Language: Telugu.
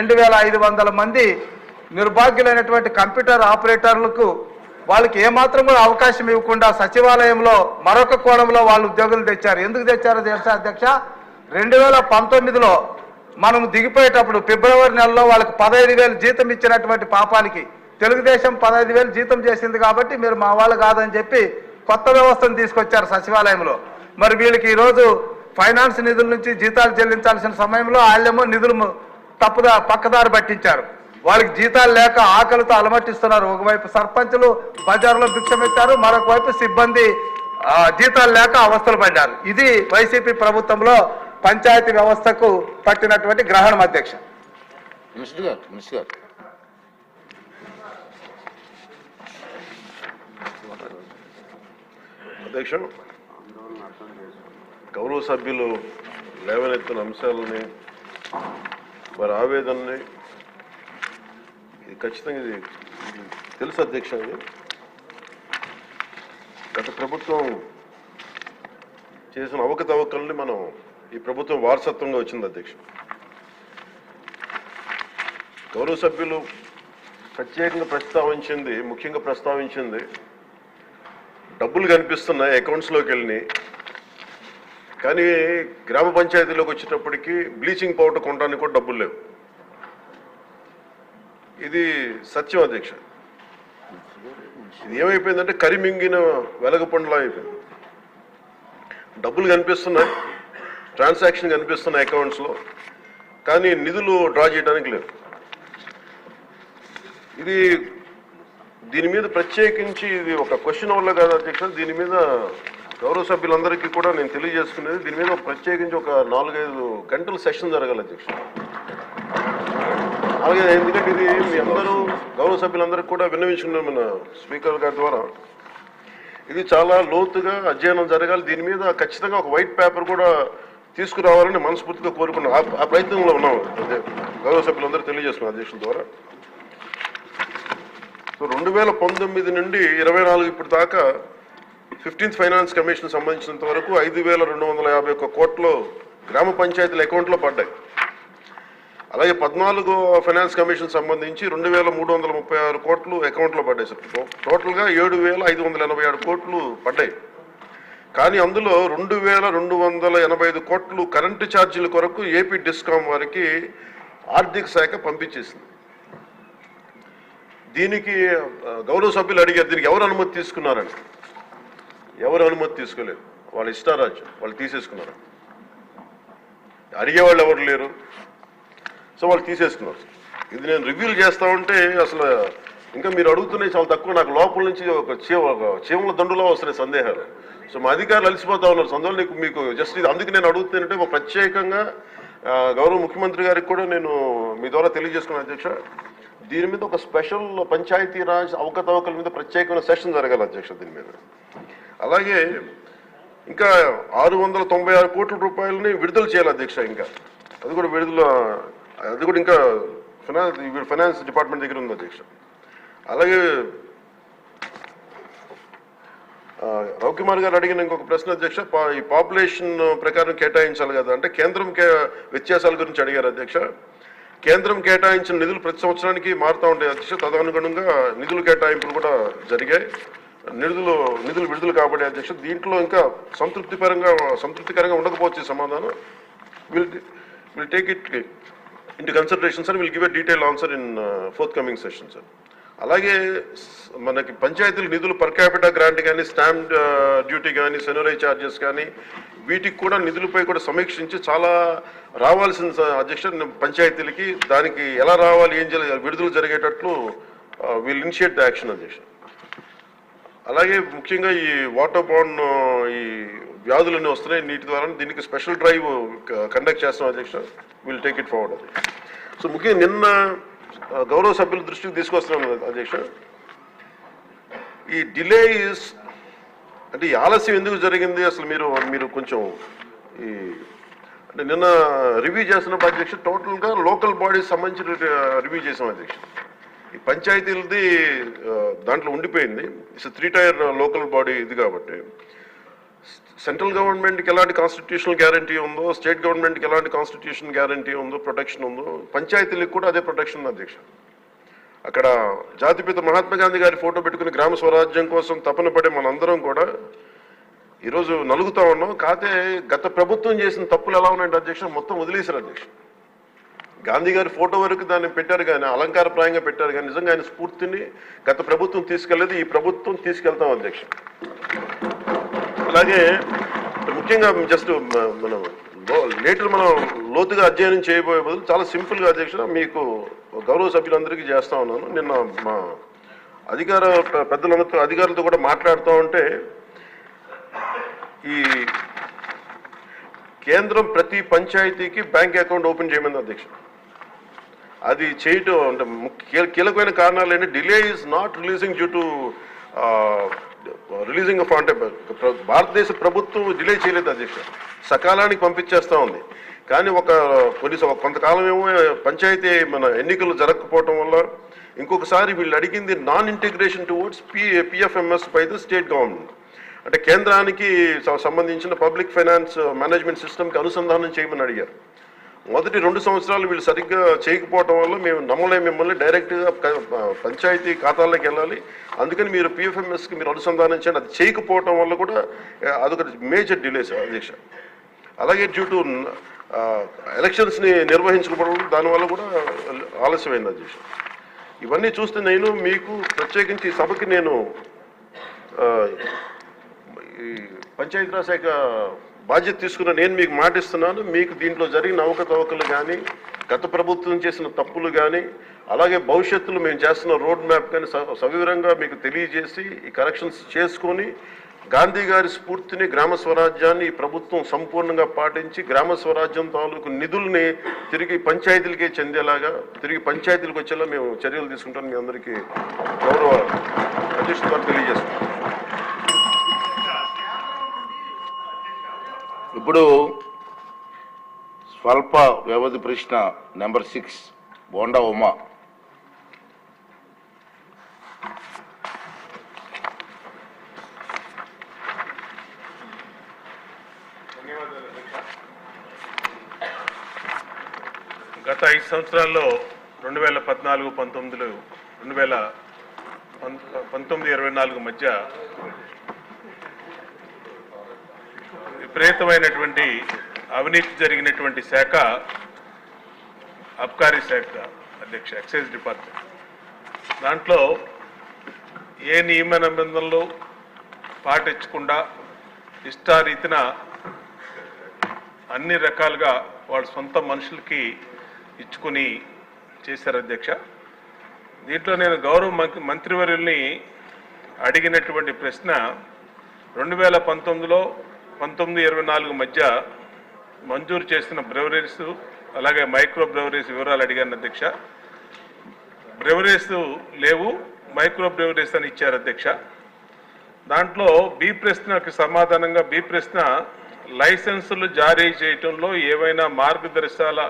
రెండు వేల ఐదు వందల మంది నిర్భాగ్యులైనటువంటి కంప్యూటర్ ఆపరేటర్లకు వాళ్ళకి ఏమాత్రం కూడా అవకాశం ఇవ్వకుండా సచివాలయంలో మరొక కోణంలో వాళ్ళు ఉద్యోగులు తెచ్చారు. ఎందుకు తెచ్చారో తెలుసా అధ్యక్ష? రెండు వేల పంతొమ్మిదిలో మనం దిగిపోయేటప్పుడు ఫిబ్రవరి నెలలో వాళ్ళకి పదహైదు వేలు జీతం ఇచ్చినటువంటి పాపానికి తెలుగుదేశం పదహైదు వేలు జీతం చేసింది కాబట్టి మీరు మా వాళ్ళు కాదని చెప్పి కొత్త వ్యవస్థను తీసుకొచ్చారు సచివాలయంలో. మరి వీళ్ళకి ఈరోజు ఫైనాన్స్ నిధుల నుంచి జీతాలు చెల్లించాల్సిన సమయంలో వాళ్ళేమో నిధులు తప్పుదా పక్కదారి పట్టించారు. వాళ్ళకి జీతాలు లేక ఆకలితో అలమటిస్తున్నారు. ఒకవైపు సర్పంచులు బజార్లో భిక్షమెత్తారు మరొక వైపు సిబ్బంది ఆ, జీతాలు లేక అవస్థలు పడ్డారు. ఇది వైసీపీ ప్రభుత్వంలో పంచాయతీ వ్యవస్థకు పట్టినటువంటి గ్రహణం అధ్యక్ష. గౌరవ సభ్యులు లేవనెత్తిన అంశాలని వారి ఆవేదనని ఇది ఖచ్చితంగా ఇది తెలుసు అధ్యక్ష ఇది. గత ప్రభుత్వం చేసిన అవకతవకల్ని మనం ఈ ప్రభుత్వం వారసత్వంగా వచ్చింది అధ్యక్ష. గౌరవ సభ్యులు ప్రత్యేకంగా ప్రస్తావించింది ముఖ్యంగా ప్రస్తావించింది డబ్బులు కనిపిస్తున్నాయి అకౌంట్స్లోకి వెళ్ళినాయి. కానీ గ్రామ పంచాయతీలోకి వచ్చేటప్పటికి బ్లీచింగ్ పౌడర్ కొనడానికి కూడా డబ్బులు లేవు. ఇది సత్యం అధ్యక్ష. ఇది ఏమైపోయిందంటే కరిమింగిన వెలగపండులా అయిపోయింది. డబ్బులు కనిపిస్తున్నాయి ట్రాన్సాక్షన్ కనిపిస్తున్నాయి అకౌంట్స్లో కానీ నిధులు డ్రా చేయడానికి లేవు. ఇది దీని మీద ప్రత్యేకించి ఇది ఒక క్వశ్చన్ వల్ల కాదు అధ్యక్ష దీని మీద గౌరవ సభ్యులందరికీ కూడా నేను తెలియజేసుకునేది దీని మీద ప్రత్యేకించి ఒక నాలుగైదు గంటల సెషన్ జరగాలి అధ్యక్షుడు అలాగే ఎందుకంటే ఇది మీ అందరూ గౌరవ సభ్యులందరికీ కూడా విన్నవించుకున్నాం మన స్పీకర్ గారి ద్వారా ఇది చాలా లోతుగా అధ్యయనం జరగాలి. దీని మీద ఖచ్చితంగా ఒక వైట్ పేపర్ కూడా తీసుకురావాలని మనస్ఫూర్తిగా కోరుకున్నాం ఆ- ప్రయత్నంలో ఉన్నాం. అదే గౌరవ సభ్యులందరూ తెలియజేస్తున్నాం అధ్యక్షుల ద్వారా. సో రెండు వేల పంతొమ్మిది నుండి ఇరవై నాలుగు ఇప్పుడు దాకా ఫిఫ్టీన్త్ ఫైనాన్స్ కమిషన్ సంబంధించినంత వరకు ఐదు వేల రెండు వందల యాభై ఒక్క కోట్లు గ్రామ పంచాయతీల అకౌంట్లో పడ్డాయి. అలాగే పద్నాలుగో ఫైనాన్స్ కమిషన్ సంబంధించి రెండు వేల మూడు వందల ముప్పై ఆరు కోట్లు అకౌంట్లో పడ్డాయి సార్. టోటల్గా ఏడు వేల ఐదు వందల ఎనభై ఆరు కోట్లు పడ్డాయి. కానీ అందులో రెండు వేల రెండు వందల ఎనభై ఐదు కోట్లు కరెంటు ఛార్జీల కొరకు ఏపీ డిస్కామ్ వారికి ఆర్థిక శాఖ పంపించేసింది. దీనికి గౌరవ సభ్యులు అడిగారు దీనికి ఎవరు అనుమతి తీసుకున్నారని. ఎవరు అనుమతి తీసుకోలేదు. వాళ్ళ ఇష్టారాజ్యం వాళ్ళు తీసేసుకున్నారు. అడిగేవాళ్ళు ఎవరు లేరు. సో వాళ్ళు తీసేసుకున్నారు. ఇది నేను రివ్యూలు చేస్తా ఉంటే అసలు ఇంకా మీరు అడుగుతున్నాయి చాలా తక్కువ. నాకు లోపల నుంచి ఒక చీమ చీమల దండులో వస్తున్నాయి సందేహాలు. సో మా అధికారులు అలసిపోతా ఉన్నారు. సందువల్ల నీకు మీకు జస్ట్ ఇది అందుకు నేను అడుగుతానంటే ఒక ప్రత్యేకంగా గౌరవ ముఖ్యమంత్రి గారికి కూడా నేను మీ ద్వారా తెలియజేసుకున్నాను అధ్యక్ష. దీని మీద ఒక స్పెషల్ పంచాయతీరాజ్ అవకతవకల మీద ప్రత్యేకమైన సెషన్ జరగాలి అధ్యక్ష దీని మీద. అలాగే ఇంకా ఆరు వందల తొంభై ఆరు కోట్ల రూపాయలని విడుదల చేయాలి అధ్యక్ష ఇంకా. అది కూడా విడుదల అది కూడా ఇంకా ఫైనాన్స్ ఫైనాన్స్ డిపార్ట్మెంట్ దగ్గర ఉంది అధ్యక్ష. అలాగే ఆ, రవికుమార్ గారు అడిగిన ఇంకొక ప్రశ్న అధ్యక్ష ఈ పాపులేషన్ ప్రకారం కేటాయించాలి కదా అంటే కేంద్రం కే వ్యత్యాసాల గురించి అడిగారు అధ్యక్ష. కేంద్రం కేటాయించిన నిధులు ప్రతి సంవత్సరానికి మారుతూ ఉంటాయి అధ్యక్ష. తదనుగుణంగా నిధులు కేటాయింపులు కూడా జరిగాయి. నిధులు నిధులు విడుదల కాబట్టి అధ్యక్ష దీంట్లో ఇంకా సంతృప్తిపరంగా సంతృప్తికరంగా ఉండకపోవచ్చు సమాధానం. Will will take it into consideration sir will give a detail answer in forthcoming session sir అలాగే మనకి పంచాయతీల నిధులు పర్ క్యాపిటల్ గ్రాంట్ కానీ స్టాంప్ డ్యూటీ కానీ సెనరీ ఛార్జెస్ కానీ వీటికి కూడా నిధులపై కూడా సమీక్షించి చాలా రావాల్సిన అధ్యక్ష పంచాయతీలకి దానికి ఎలా రావాలి ఏం చేయాలి విడుదల జరిగేటట్లు విల్ ఇనిషియేట్ ద యాక్షన్ అధ్యక్ష. అలాగే ముఖ్యంగా ఈ వాటర్ బాండ్ ఈ వ్యాధులన్నీ వస్తున్నాయి. నీటి ద్వారా దీనికి స్పెషల్ డ్రైవ్ కండక్ట్ చేస్తున్నాం అధ్యక్ష. విల్ టేక్ ఇట్ ఫార్వర్డ్ అది సో ముఖ్యంగా నిన్న గౌరవ సభ్యుల దృష్టికి తీసుకొస్తున్నాను అధ్యక్ష. ఈ డిలే ఇస్ అంటే ఈ ఆలస్యం ఎందుకు జరిగింది? అసలు మీరు మీరు కొంచెం ఈ అంటే నిన్న రివ్యూ చేస్తున్నప్పుడు అధ్యక్ష టోటల్గా లోకల్ బాడీస్ సంబంధించిన రివ్యూ చేసాం అధ్యక్ష. పంచాయతీలది దాంట్లో ఉండిపోయింది. It's three tier local body ఇది కాబట్టి. సెంట్రల్ గవర్నమెంట్కి ఎలాంటి కాన్స్టిట్యూషనల్ గ్యారంటీ ఉందో స్టేట్ గవర్నమెంట్కి ఎలాంటి కాన్స్టిట్యూషన్ గ్యారంటీ ఉందో ప్రొటెక్షన్ ఉందో పంచాయతీలకు కూడా అదే ప్రొటెక్షన్ అధ్యక్ష. అక్కడ జాతిపిత మహాత్మా గాంధీ గారి ఫోటో పెట్టుకుని గ్రామ స్వరాజ్యం కోసం తపన పడే మనందరం కూడా ఈరోజు నలుగుతా ఉన్నాం. కాకపోతే గత ప్రభుత్వం చేసిన తప్పులు ఎలా ఉన్నాయంటే అధ్యక్ష మొత్తం వదిలేశారు అధ్యక్ష. గాంధీ గారి ఫోటో వరకు దాన్ని పెట్టారు కానీ అలంకారప్రాయంగా పెట్టారు కానీ నిజంగా ఆయన స్ఫూర్తిని గత ప్రభుత్వం తీసుకెళ్ళేదు. ఈ ప్రభుత్వం తీసుకెళ్తాం అధ్యక్ష. అలాగే ముఖ్యంగా జస్ట్ మనం లేటర్ మనం లోతుగా అధ్యయనం చేయబోయే బదులు చాలా సింపుల్గా అధ్యక్ష మీకు గౌరవ సభ్యులందరికీ చేస్తా ఉన్నాను. నిన్న మా అధికార పెద్దలందరితో అధికారులతో కూడా మాట్లాడుతూ ఉంటే ఈ కేంద్రం ప్రతి పంచాయతీకి బ్యాంక్ అకౌంట్ ఓపెన్ చేయమంది అధ్యక్షుడు అది చేయటం అంటే ముఖ్య కీలకమైన కారణాలు ఏంటి? Delay is not releasing due to releasing of అంటే భారతదేశ ప్రభుత్వం డిలే చేయలేదు అధ్యక్ష. సకాలానికి పంపించేస్తూ ఉంది. కానీ ఒక కొన్ని కొంతకాలం ఏమో పంచాయతీ మన ఎన్నికలు జరగకపోవటం వల్ల ఇంకొకసారి వీళ్ళు అడిగింది non integration towards P PFMS by the state government అంటే కేంద్రానికి సంబంధించిన పబ్లిక్ ఫైనాన్స్ మేనేజ్మెంట్ సిస్టమ్కి అనుసంధానం చేయమని అడిగారు. మొదటి రెండు సంవత్సరాలు వీళ్ళు సరిగ్గా చేయకపోవటం వల్ల మేము నమ్మలే మిమ్మల్ని డైరెక్ట్గా పంచాయతీ ఖాతాల్లోకి వెళ్ళాలి. అందుకని మీరు పిఎఫ్ఎంఎస్కి మీరు అనుసంధానించండి. అది చేయకపోవటం వల్ల కూడా అదొక మేజర్ డిలేస్ అధ్యక్ష. అలాగే డ్యూ టు ఎలక్షన్స్ని నిర్వహించకపోవడం దానివల్ల కూడా ఆలస్యమైంది అధ్యక్ష. ఇవన్నీ చూస్తే నేను మీకు ప్రత్యేకించి సభకి నేను ఈ పంచాయతీరాజ్ శాఖ బాధ్యత తీసుకున్న నేను మీకు మాటిస్తున్నాను మీకు దీంట్లో జరిగిన అవకతవకలు కానీ గత ప్రభుత్వం చేసిన తప్పులు కానీ అలాగే భవిష్యత్తులో మేము చేస్తున్న రోడ్ మ్యాప్ కానీ స- సవివరంగా మీకు తెలియజేసి ఈ కరెక్షన్స్ చేసుకొని గాంధీ గారి స్ఫూర్తిని గ్రామ స్వరాజ్యాన్ని ఈ ప్రభుత్వం సంపూర్ణంగా పాటించి గ్రామ స్వరాజ్యం తాలూకు నిధుల్ని తిరిగి పంచాయతీలకే చెందేలాగా తిరిగి పంచాయతీలకు వచ్చేలా మేము చర్యలు తీసుకుంటాం మీ అందరికీ గౌరవ అధ్యక్షుడు తెలియజేస్తున్నాం ఇప్పుడు స్వల్ప వ్యవధి ప్రశ్న నెంబర్ సిక్స్ బోండా ఉమా. గత ఐదు సంవత్సరాల్లో రెండు వేల పద్నాలుగు పంతొమ్మిదిలో రెండు వేల పంతొమ్మిది ఇరవై నాలుగు మధ్య విపరీతమైనటువంటి అవినీతి జరిగినటువంటి శాఖ అబ్కారీ శాఖ అధ్యక్ష ఎక్సైజ్ డిపార్ట్మెంట్. దాంట్లో ఏ నియమ నిబంధనలు పాటించకుండా ఇష్టారీతిన అన్ని రకాలుగా వాళ్ళ సొంత మనుషులకి ఇచ్చుకుని చేశారు అధ్యక్ష. దీంట్లో నేను గౌరవ మంత్రి మంత్రివర్యుల్ని అడిగినటువంటి ప్రశ్న రెండు వేల పంతొమ్మిదిలో పంతొమ్మిది ఇరవై నాలుగు మధ్య మంజూరు చేసిన బ్రెవరీస్ అలాగే మైక్రో బ్రెవరీస్ వివరాలు అడిగాను అధ్యక్ష. బ్రెవరీస్ లేవు మైక్రో బ్రెవరీస్ అని ఇచ్చారు అధ్యక్ష. దాంట్లో బి ప్రశ్నకి సమాధానంగా బి ప్రశ్న లైసెన్సులు జారీ చేయటంలో ఏవైనా మార్గదర్శకాల